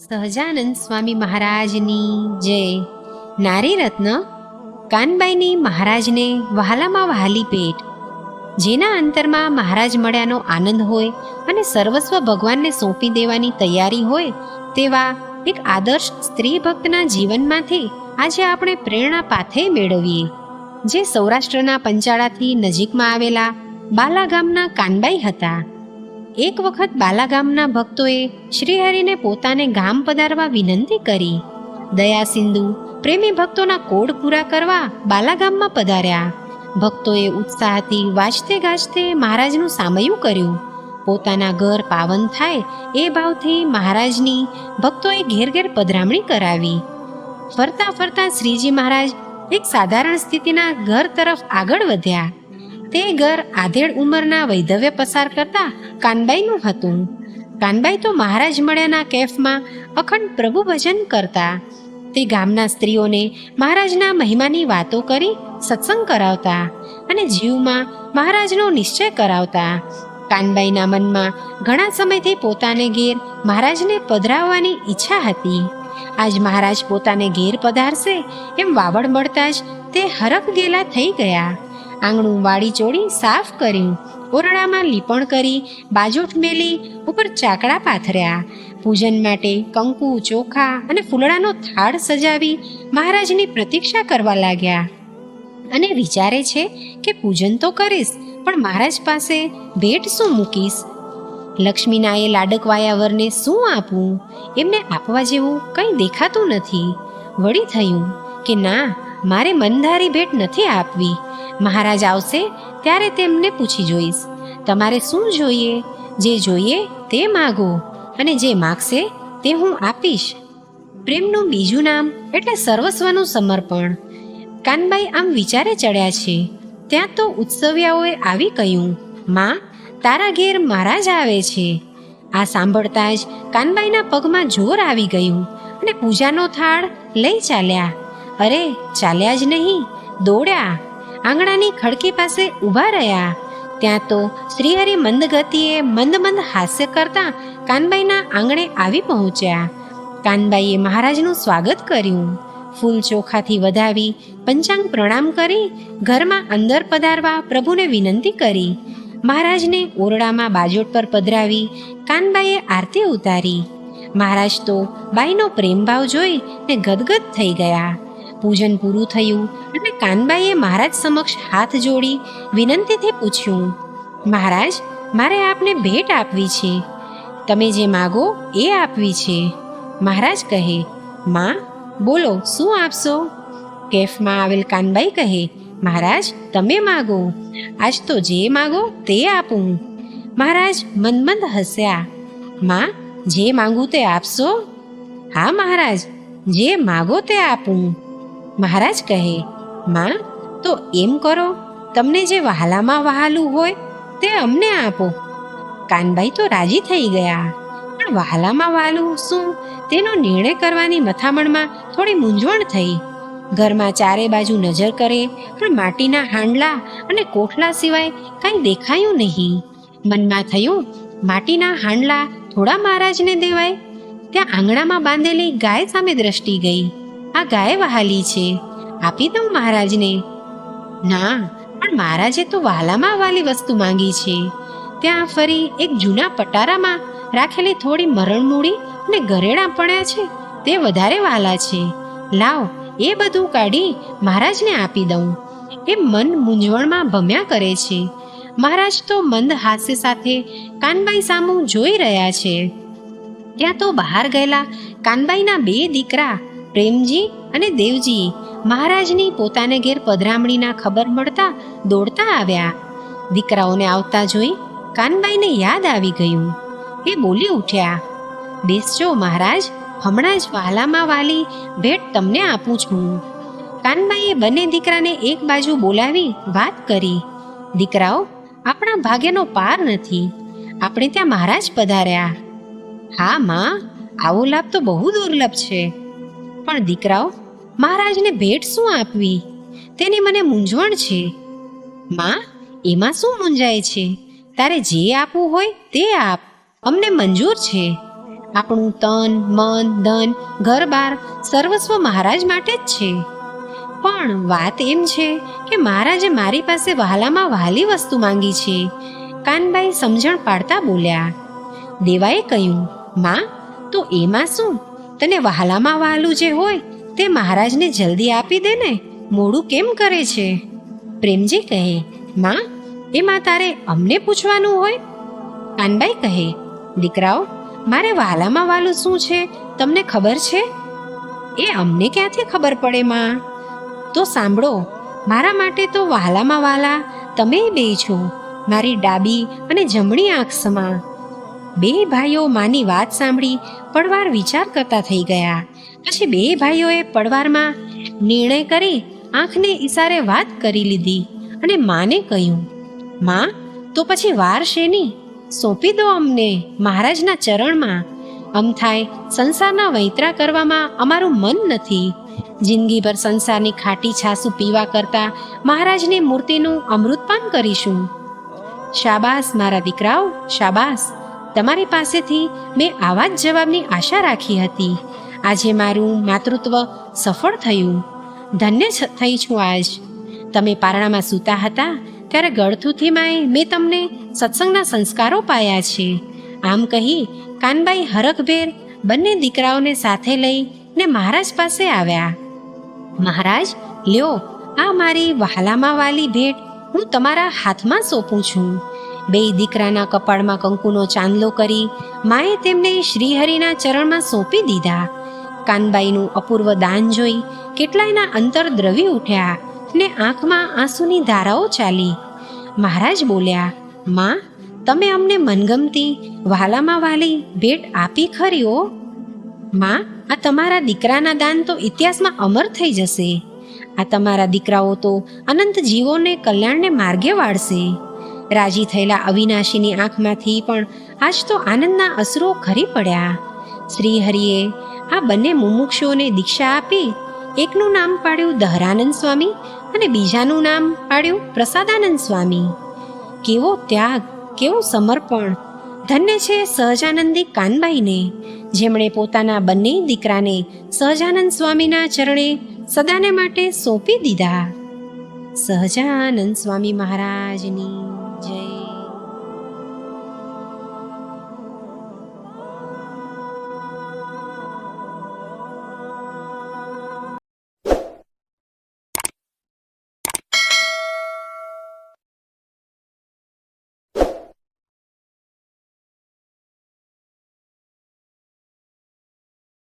સહજાનંદ સ્વામી મહારાજની જય નારી રત્ન કાનબાઈની મહારાજને વહાલામાં વહાલી પેટ, જેના અંતરમાં મહારાજ મળ્યાનો આનંદ હોય અને સર્વસ્વ ભગવાનને સોંપી દેવાની તૈયારી હોય, તેવા એક આદર્શ સ્ત્રી ભક્તના જીવનમાંથી આજે આપણે પ્રેરણા પાથે મેળવીએ, જે સૌરાષ્ટ્રના પંચાળાથી નજીકમાં આવેલા બાલા ગામના કાનબાઈ હતા. એક વખત બાલા ગામના ભક્તોએ શ્રીહરિને પોતાને ગામ પધારવા વિનંતી કરી. દયા સિંધુ પ્રેમી ભક્તોના કોડ પૂરા કરવા બાલા ગામમાં પધાર્યા. ભક્તોએ ઉત્સાહથી વાજતે ગાજતે મહારાજનું સામયું કર્યું. પોતાના ઘર પાવન થાય એ ભાવથી મહારાજની ભક્તોએ ઘેર ઘેર પધરામણી કરાવી. ફરતા ફરતા શ્રીજી મહારાજ એક સાધારણ સ્થિતિના ઘર તરફ આગળ વધ્યા. તે ઘર આધેડ ઉંમરના વૈધવ્ય પસાર કરતા કાનબાઈનું હતું. કાનબાઈ તો મહારાજ મળ્યાના કેફમાં અખંડ પ્રભુ ભજન કરતા. તે ગામના સ્ત્રીઓને મહારાજના મહિમાની વાતો કરી સત્સંગ કરાવતા અને જીવમાં મહારાજનો નિશ્ચય કરાવતા. કાનબાઈના મનમાં ઘણા સમયથી પોતાને ઘેર મહારાજને પધરાવવાની ઈચ્છા હતી. આજ મહારાજ પોતાને ઘેર પધારશે એમ વાવડ મળતા જ તે હરખ ગેલા થઈ ગયા. આંગણું વાડી ચોળી સાફ કર્યું ઓરડામાં લીપણ કરી બાજોઠ મેલી, ઉપર ચાકડા પાથર્યા. પૂજન માટે કંકુ, ચોખા અને ફૂલડાનો થાળ સજાવી મહારાજની પ્રતીક્ષા કરવા લાગ્યા. અને વિચારે છે કે પૂજન તો કરીશ, પણ મહારાજ પાસે ભેટ શું મૂકીશ? લક્ષ્મીનાએ લાડકવાયા વરને શું આપવું? એમને આપવા જેવું કંઈ દેખાતું નથી. વળી થયું કે ના, મારે મનધારી ભેટ નથી આપવી. મહારાજ આવશે ત્યારે તેમને પૂછી જોઈશ. તમારે શું જોઈએ? જે જોઈએ તે માગો અને જે માગશે તે હું આપીશ. પ્રેમનું બીજું નામ એટલે સર્વસ્વનું સમર્પણ. કાનબાઈ આમ વિચારે ચડ્યા છે. ત્યાં તો ઉત્સવ્યાઓએ આવી કહ્યું, માં, તારા ઘેર મહારાજ આવે છે. આ સાંભળતા જ કાનબાઈના પગમાં જોર આવી ગયું અને પૂજાનો થાળ લઈ ચાલ્યા. અરે, ચાલ્યા જ નહીં, દોડ્યા. આંગણાની ખડકી પાસે ઊભા રહ્યા. ત્યાં તો શ્રીહરિ મંદ ગતિએ મંદ મંદ હાસ્ય કરતા કાનબાઈના આંગણે આવી પહોંચ્યા. કાનબાઈએ મહારાજનું સ્વાગત કર્યું. ફૂલ ચોખાથી વધાવી પંચાંગ પ્રણામ કરી ઘરમાં અંદર પધારવા પ્રભુને વિનંતી કરી. મહારાજને ઓરડામાં બાજોટ પર પધરાવી કાનબાઈએ આરતી ઉતારી. મહારાજ તો બાઈનો પ્રેમભાવ જોઈ ને ગદગદ થઈ ગયા. પૂજન પૂરું થયું એટલે કાનબાઈએ મહારાજ સમક્ષ હાથ જોડી વિનંતીથી પૂછ્યું, મહારાજ, મારે આપને ભેટ આપવી છે. તમે જે માગો એ આપવી છે. મહારાજ કહે, માં, બોલો, શું આપશો? કેફમાં આવેલ કાનબાઈ કહે, મહારાજ, તમે માગો. આજ તો જે માગો તે આપું. મહારાજ મનમંદ હસ્યા, માં, જે માંગુ તે આપશો? હા, મહારાજ, જે માગો તે આપું. મહારાજ કહે, માં, તો એમ કરો, તમને જે વહાલામાં વહાલું હોય તે અમને આપો. કાનભાઈ તો રાજી થઈ ગયા. પણ વહાલામાં વહાલું શું? તેનો નિર્ણય કરવાની મથામણમાં થોડી મૂંઝવણ થઈ. ઘરમાં ચારે બાજુ નજર કરે, પણ માટીના હાંડલા અને કોઠલા સિવાય કાંઈ દેખાયું નહીં. મનમાં થયું, માટીના હાંડલા થોડા મહારાજને દેવાય. ત્યાં આંગણામાં બાંધેલી ગાય સામે દ્રષ્ટિ ગઈ. આ ગાય વહાલી છે. આપી દઉં મહારાજને? ના, પણ મહારાજે તો વાલામાં વાલી વસ્તુ માંગી છે. ત્યાં ફરી એક જૂના પટારામાં રાખેલી થોડી મરણ મૂડી અને ગરેડા પડ્યા છે. તે વધારે વાલા છે. લાવ, એ બધું કાઢી મહારાજને આપી દઉં. એ મન મૂંઝવણમાં ભમ્યા કરે છે. મહારાજ તો મંદ હાસ્ય સાથે કાનબાઈ સામું જોઈ રહ્યા છે. ત્યાં તો બહાર ગયેલા કાનબાઈના બે દીકરા પ્રેમજી અને દેવજી મહારાજની પોતાને ઘેર પધરામણીના ખબર મળતા દોડતા આવ્યા. દીકરાઓને આવતા જોઈ કાનબાઈને યાદ આવી ગયું. એ બોલી ઉઠ્યા, બેસજો મહારાજ, હમણાં જ વાલામાં વાલી ભેટ તમને આપું છું. કાનબાઈએ બંને દીકરાને એક બાજુ બોલાવી વાત કરી, દીકરાઓ, આપણા ભાગ્યનો પાર નથી. આપણે ત્યાં મહારાજ પધાર્યા. હા, માં, આવો લાભ તો બહુ દુર્લભ છે. પણ દીકરાઓ, મહારાજને ભેટ શું આપવી? તેની મને મૂંઝવણ છે. માં, એમાં શું મૂંઝાય છે? તારે જે આપવું હોય તે આપ. અમને મંજૂર છે. આપણું તન, મન, ધન ઘર બાર સર્વસ્વ મહારાજ માટે જ છે. પણ વાત એમ છે કે મહારાજે મારી પાસે વહાલામાં વહાલી વસ્તુ માંગી છે. કાનબાઈ સમજણ પાડતા બોલ્યા, દેવાએ કહ્યું, માં, તો એમાં શું? તને વહાલામાં વહાલું જે હોય, તે મહારાજને જલ્દી આપી દે ને. મોડું કેમ કરે છે? પ્રેમજી કહે, માં, એમાં તારે અમને પૂછવાનું હોય? કાનબાઈ કહે, દીકરાઓ, મારે વહાલામાં વાલું શું છે? તમને ખબર છે? એ અમને ક્યાંથી ખબર પડે, માં? તો સાંભળો, મારા માટે તો વહાલામાં વાલા તમે બે છો. મારી ડાબી અને જમણી આંખ સમા. બે ભાઈઓ માની વાત સાંભળી પડવાર વિચાર કરતા થઈ ગયા. પછી બે ભાઈઓએ પડવારમાં નિર્ણય કરી આંખને ઈશારે વાત કરી લીધી અને માને કહ્યું, માં, તો પછી વાર શેની સોંપી દો અમને મહારાજના ચરણમાં. અમ થાય સંસારના વૈતરા કરવામાં અમારું મન નથી. જિંદગીભર સંસારની ખાટી છાસુ પીવા કરતા મહારાજની મૂર્તિનું અમૃતપાન કરીશું. શાબાસ મારા દીકરાઓ શાબાસ તમારી પાસેથી મેં આવા જ જવાબની આશા રાખી હતી. આજે મારું માતૃત્વ સફળ થયું. ધન્ય થઈ છું આજ. તમે પારણામાં સૂતા હતા, ત્યારે ગળથુથી માએ મેં તમને સત્સંગના સંસ્કારો પાયા છે. આમ કહી કાનબાઈ હરખભેર બંને દીકરાઓને સાથે લઈ ને મહારાજ પાસે આવ્યા. મહારાજ, લ્યો, આ મારી વહાલામાં વાલી ભેટ હું તમારા હાથમાં સોંપું છું. બે દીકરાના કપાળમાં કંકુનો ચાંદલો કરી માએ તેમને શ્રીહરિના ચરણમાં સોંપી દીધા. કાનબાઈનું અપૂર્વ દાન જોઈ કેટલાયના અંતર દ્રવી ઉઠ્યા ને આંખમાં આંસુની ધારાઓ ચાલી. મહારાજ બોલ્યા, માં, તમે અમને મનગમતી વહાલામાં વાલી ભેટ આપી ખરી ઓ માં, આ તમારા દીકરાના દાન તો ઇતિહાસમાં અમર થઈ જશે. આ તમારા દીકરાઓ તો અનંત જીવોને કલ્યાણને માર્ગે વાળશે. રાજી થયેલા અવિનાશીની આંખમાંથી પણ આજ તો આનંદના અસરો ખરી પડ્યા. શ્રી હરિએ આ બંને મુમુક્ષુઓને દીક્ષા આપી એકનું નામ પાડ્યું દહરાનંદ સ્વામી અને બીજાનું નામ પાડ્યું પ્રસાદાનંદ સ્વામી. કેવો ત્યાગ, કેવું સમર્પણ, ધન્ય છે સહજાનંદી કાનબાઈને, જેમણે પોતાના બંને દીકરાને સહજાનંદ સ્વામીના ચરણે સદાને માટે સોંપી દીધા. સહજાનંદ સ્વામી મહારાજની